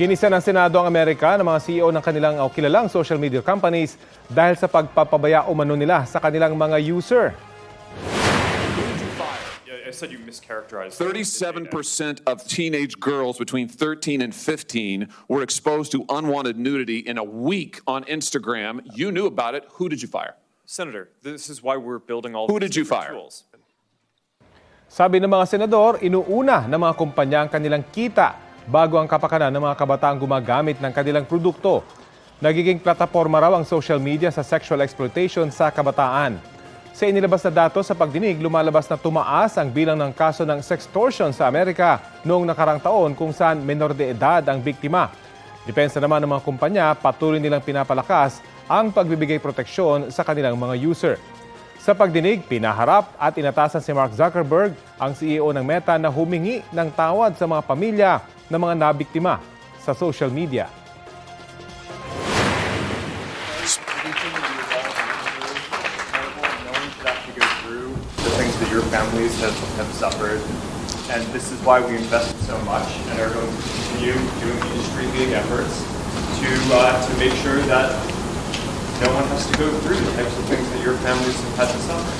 Ginisa ng Senado ang Amerika ng mga CEO ng kanilang o kilalang social media companies dahil sa pagpapabaya umano nila sa kanilang mga user. Yeah, I said you mischaracterized. 37% of teenage girls between 13 and 15 were exposed to unwanted nudity in a week on Instagram. You knew about it. Who did you fire? Senator, this is why we're building all Who these did you fire? tools. Sabi ng mga senador, inuuna ng mga kumpanya ang kanilang kita bago ang kapakanan ng mga kabataang gumagamit ng kanilang produkto. Nagiging plataforma raw ang social media sa sexual exploitation sa kabataan. Sa inilabas na datos sa pagdinig, lumalabas na tumaas ang bilang ng kaso ng sextortion sa Amerika noong nakarang taon kung saan menor de edad ang biktima. Depensa naman ng mga kumpanya, patuloy nilang pinapalakas ang pagbibigay proteksyon sa kanilang mga user. Sa pagdinig, pinaharap at inatasan si Mark Zuckerberg, ang CEO ng Meta na humingi ng tawad sa mga pamilya ng mga nabiktima sa social media. Your families have, have suffered. And this is why we invested so much and are going to continue doing industry-leading efforts to, uh, to make sure that no one has to go through the types of things that your families have had to suffer.